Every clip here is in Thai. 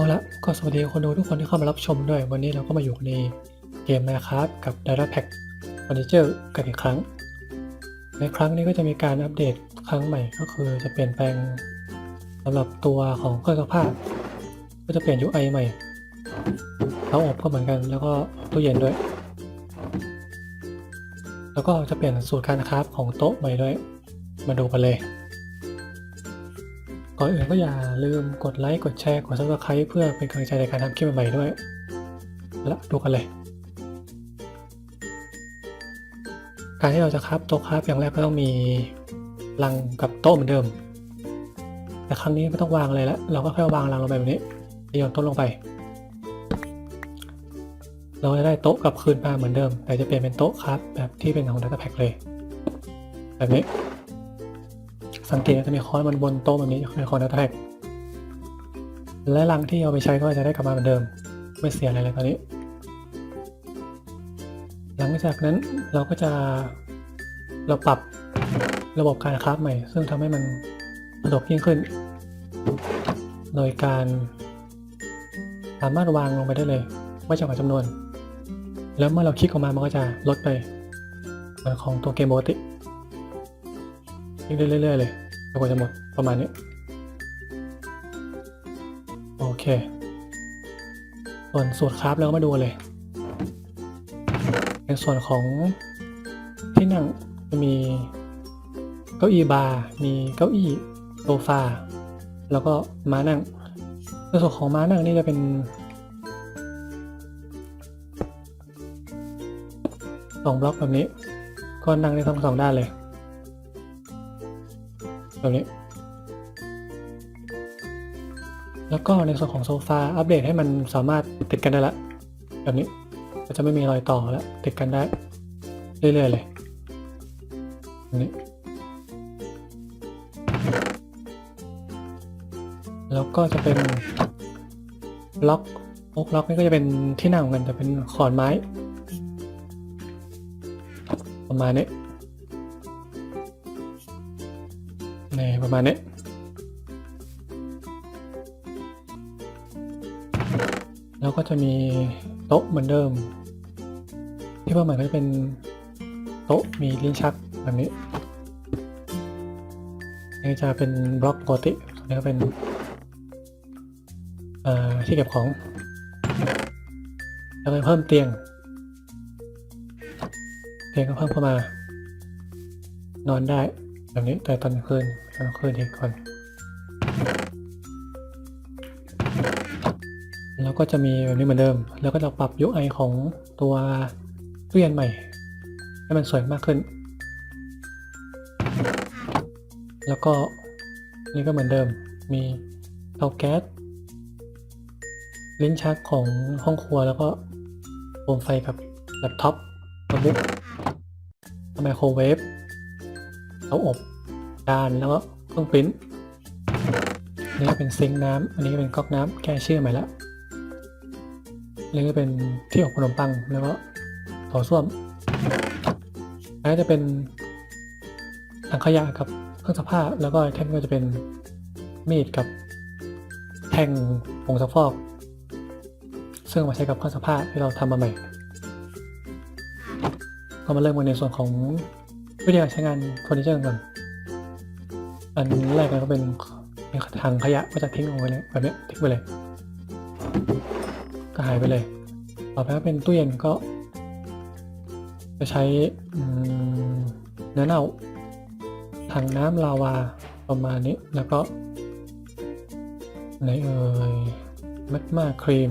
เอาละก็สวัสดีคนดูทุกคนที่เข้ามารับชมด้วย วันนี้เราก็มาอยู่ในเกม Minecraft กับ Data Pack Furniture กันอีกครั้ง ในครั้งนี้ก็จะมีการอัปเดตครั้งใหม่ก็คือจะเปลี่ยนแปลงสำหรับตัวของเครื่องซักผ้าก็จะเปลี่ยน UI ใหม่เตาอบก็เหมือนกันแล้วก็ตู้เย็นด้วย แล้วก็จะเปลี่ยนสูตรการคราฟของโต๊ะใหม่ด้วย มาดูกันเลย ก่อนอื่นก็อย่าลืมกดไลค์กดแชร์กด subscribe เพื่อเป็นกำลังใจในการทำคลิปใหม่ๆด้วยแล้วดูกันเลย การที่เราจะคราฟโต๊ะคราฟอย่างแรกก็ต้องมีลังกับโต๊ะเหมือนเดิม แต่ครั้งนี้ไม่ต้องวางเลยแล้วเราก็แค่วางลังลงไปแบบนี้โยนโต๊ะลงไป เราจะได้โต๊ะกับคืนมาเหมือนเดิม แต่จะเปลี่ยนเป็นโต๊ะคราฟแบบที่เป็นของ Data Pack เลย แบบนี้ สังเกตจะมีคอนบนบนโต๊ะแบบนี้คือคอนแท็กและลังที่เอาไปใช้ก็จะได้กลับมาเหมือนเดิม ไม่เสียอะไรเลยตอนนี้ หลังจากนั้นเราก็จะเราปรับระบบการคราฟใหม่ ซึ่งทำให้มันสะดวกยิ่งขึ้น โดยการสามารถวางลงไปได้เลยไม่จำกัดจำนวน แล้วเมื่อเราคลิกออกมามันก็จะลดไปเหมือนของตัวเกมปกติ เรื่อยๆเลยจนกว่าจะหมดประมาณนี้ โอเค ส่วนสูตรคราฟเราก็มาดูเลย ในส่วนของที่นั่งจะมีเก้าอี้บาร์มีเก้าอี้โซฟาแล้วก็ม้านั่งในส่วนของม้านั่งนี่จะเป็นสองบล็อกแบบนี้ ก็นั่งได้ทั้งสองด้านเลย แบบนี้ แล้วก็ในส่วนของโซฟาอัปเดตให้มันสามารถติดกันได้ละ แบบนี้ก็จะไม่มีรอยต่อแล้ว ติดกันได้ เรื่อยๆเลยแบบนี้แล้วก็จะเป็นล็อกโอ๊กล็อกนี่ก็จะเป็นที่นั่งเหมือนกันแต่เป็นขอนไม้ ประมาณนี้ ประมาณนี้แล้วก็จะมีโต๊ะเหมือนเดิม ที่เพิ่มใหม่ก็จะเป็นโต๊ะมีลิ้นชักแบบนี้นี่จะเป็นบล็อกปกติส่วนนี้ก็เป็นที่เก็บของ แล้วก็เพิ่มเตียง เตียงก็เพิ่มเข้ามานอนได้แบบนี้แต่ตอนคืน ตอนกลาคืนทีก่อนแล้วก็จะมีแบบนี้เหมือนเดิม แล้วก็จะปรับ UI ของตัวตู้เย็นใหม่ ให้มันสวยมากขึ้น แล้วก็นี่ก็เหมือนเดิม มีเตาแก๊ส ลิ้นชักของห้องครัวแล้วก็โคมไฟกับแล็ปท็อปโน้ตบุ๊กไมโครเวฟเตาอบ จานแล้วก็เครื่องปริ้นนนี้ก็เป็นซิงค์น้ำอันนี้ก็เป็นก๊อกน้ำแก้ชื่อใหม่ละนนี้ก็เป็นที่อบขนมปังแล้วก็โถส้วมอันนี้จะเป็นถังขยะกับเครื่องซักผ้าแล้วก็ไอเทมก็จะเป็นมีดกับแท่งผงซักฟอก ซึ่งมาใช้กับเครื่องซักผ้าที่เราทำมาใหม่ก็มาเริ่มกันในส่วนของวิธีการใช้งานเฟอร์นิเจอร์ก่อน อันแรกเลยก็เป็นถังขยะก็จะทิ้งลงไปเลยแบบนี้ทิ้งไปเลย ก็หายไปเลย ต่อไปก็เป็นตู้เย็นก็ จะใช้เนื้อเน่าถังน้ำลาวาประมาณนี้แล้วก็ไหนเอ่ยแมกมาครีม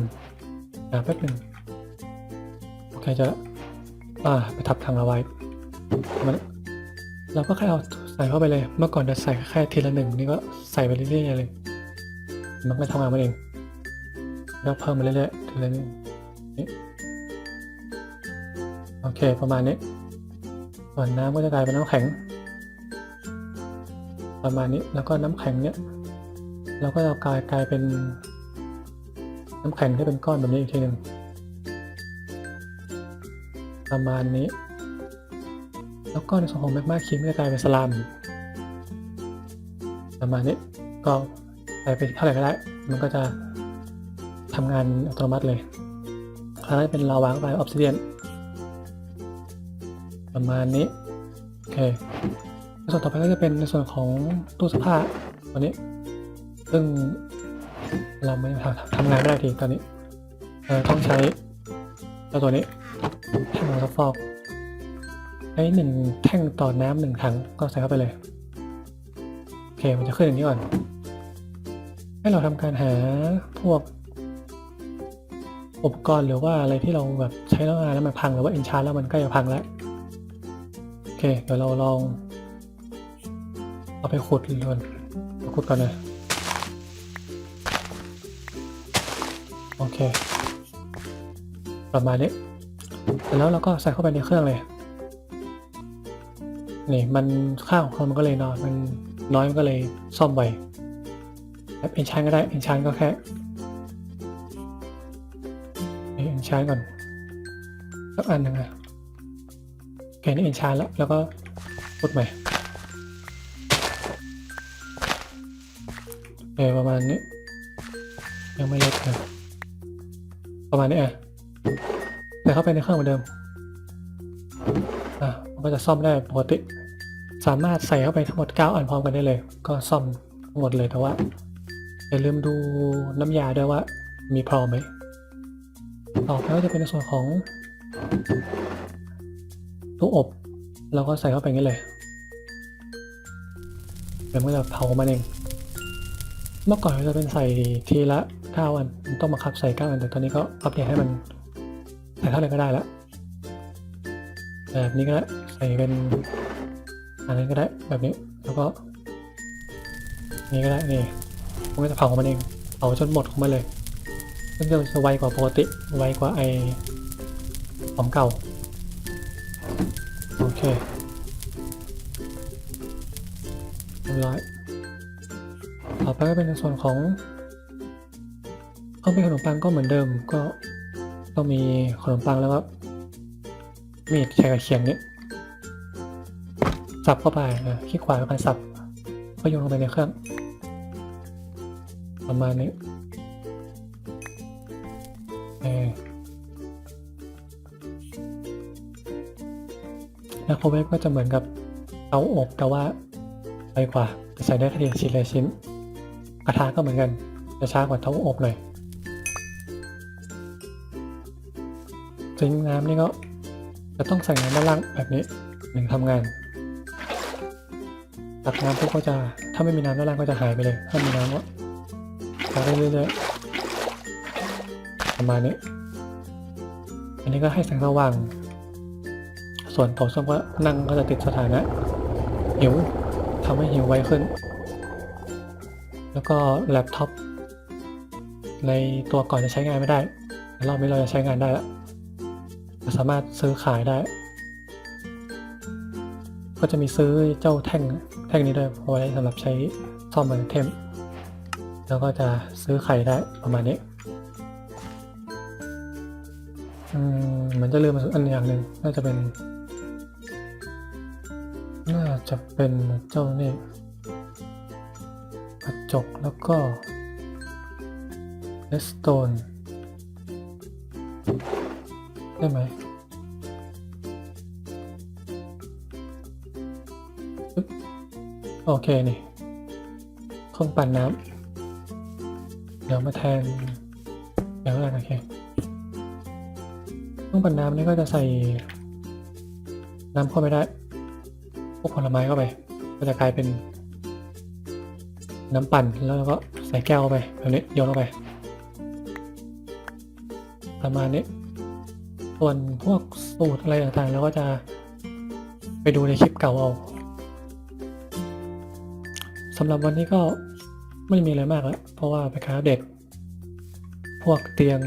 อ่าแป๊บหนึ่งโอเคจะอ่าไปทับถังเอาไว้มันเราก็แค่เอา ส่เข้าไปเลย เมื่อก่อนจะใส่แค่ทีละหนึ่งนี่ก็ใส่ไปเรื่อยๆเลย มันก็ทำงานมันเอง แล้วเพิ่มมาเรื่อยๆทีละนิดนี่โอเคประมาณนี้ ส่วนน้ำก็จะกลายเป็นน้ำแข็ง ประมาณนี้ แล้วก็น้ำแข็งเนี้ยเราก็จะกลายกลายเป็น น้ำแข็งที่เป็นก้อนแบบนี้อีกทีหนึ่งประมาณนี้ แล้วก็ในส่วนของแมกมาคิมจะกลายเป็นสลามประมาณนี้ก็ใส่ไปเท่าไหร่ก็ได้ มันก็จะทำงานอัตโนมัติเลยคล้ายเป็นลาวางไปออฟซิเดียนประมาณนี้ โอเคในส่วนต่อไปก็จะเป็นในส่วนของตู้เสื้อผ้าตัวนี้ ซึ่งเราไม่ทำทำงานไม่ได้ทีตอนนี้ เราต้องใช้ตัวนี้แท่งซับฟอก ช้หนึ่งแท่งต่อน้ำหนึ่งถังก็ใส่เข้าไปเลย โอเค มันจะขึ้นอย่างนี้ก่อน ให้เราทำการหาพวก อุปกรณ์หรือว่าอะไรที่เราแบบใช้แล้วงานแล้วมันพังหรือว่าเอนชานแล้วมันใกล้จะพังแล้ว โอเค เดี๋ยวเราลอง เอาไปขุดก่อนขุดก่อนนะโอเค ประมาณนี้เสร็จแล้วเราก็ใส่เข้าไปในเครื่องเลย นี่มันข้าวของเรามันก็เลยน้อยมันน้อยมันก็เลยซ่อมไวแบบเอนชานก็ได้เอนชานก็แค่เอนชานก่อนสักอันหนึ่งอะโอเคนี่เอนชานแล้วแล้วก็พุดใหม่โอเคประมาณนี้ ยังไม่เล็กเลยประมาณนี้อะใส่เข้าไปในเครื่องเหมือนเดิมอะมันก็จะซ่อมได้ปกติ สามารถใส่เข้าไปทั้งหมด 9 อันพร้อมกันได้เลย ก็ซ่อมทั้งหมดเลยแต่ว่าอย่าลืมดูน้ำยาด้วยว่ามีพร้อมไหมต่อไปก็จะเป็นในส่วนของตู้อบเราก็ใส่เข้าไปงี้เลยเดี๋ยวมันจะเผามันเอง เมื่อก่อนเราจะเป็นใส่ทีละ9อันมันต้องมาคับใส่9อันแต่ตอนนี้ก็อัปเดตให้มันใส่เท่าไหร่ก็ได้แล้วแบบนี้ก็ได้ใส่เป็น อันนี้ก็ได้แบบนี้แล้วก็ นี่ก็ได้นี่มันก็จะเผาของมันเองเผาจนหมดของมันเลยซึ่งจะไวกว่าปกติไวกว่าไอของเก่าโอเคเรียบร้อยต่อไปก็เป็นในส่วนของเองเป็นขนมปังก็เหมือนเดิมก็ต้องมีขนมปังแล้วก็มีดใช้กับเขียงนี้ สับเข้าไปนะคลิกขวาแล้วกันสับก็โยนลงไปในเครื่องประมาณนี้เออแล้วโครเวฟก็จะเหมือนกับเตาอบแต่ว่าไวกว่าจะใส่ได้แค่ทีชิ้นละชิ้นกระทะก็เหมือนกันจะช้ากว่าเตาอบหน่อยซิงน้ำนี่ก็จะต้องใส่น้ำด้านล่างแบบนี้ถึงทำงาน ตักน้ำพวกก็จะ ถ้าไม่มีน้ำด้านล่างก็จะหายไปเลย ถ้ามีน้ำก็ตักได้เรื่อยๆประมาณนี้ อันนี้ก็ให้แสงสว่าง ส่วนโถส้วมก็นั่งก็จะติดสถานะหิวทำให้หิวไวขึ้น แล้วก็แล็ปท็อปในตัวก่อนจะใช้งานไม่ได้แต่รอบนี้เราจะใช้งานได้แล้วสามารถซื้อขายได้ ก็จะมีซื้อเจ้าแท่งแท่งนี้ด้วยเอาไว้สำหรับใช้ซ่อมไอเทม แล้วก็จะซื้อไข่ได้ประมาณนี้อืมเหมือนจะลืมอันอย่างหนึ่งน่าจะเป็น น่าจะเป็นเจ้านี่กระจกแล้วก็เลสโตนได้ไหม โอเคนี่เครื่องปั่นน้ำเดี๋ยวมาแทนเดี๋ยวกันโอเคเครื่องปั่นน้ำนี่ก็จะใส่น้ำเข้าไปได้ พวกผลไม้เข้าไป ก็จะกลายเป็นน้ำปั่นแล้วก็ใส่แก้วเข้าไปแบบนี้โยนเข้าไป ประมาณนี้ ส่วนพวกสูตรอะไรต่างๆเราก็จะไปดูในคลิปเก่าเอา สำหรับวันนี้ก็ไม่มีอะไรมากแล้ว เพราะว่าไปกาเดตพวกเตียง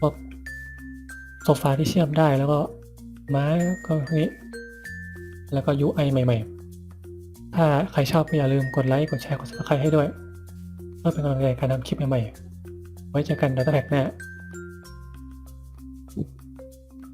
พวกโซฟาที่เชื่อมได้แล้วก็ไม้ก็นี้ แล้วก็ UI ใหม่ ๆ ถ้าใครชอบก็อย่าลืมกดไลค์ กดแชร์ กด subscribe ให้ด้วย เพื่อเป็นกำลังใจในการทำคลิปใหม่ๆ ไว้เจอกันในตอนแรกหน้า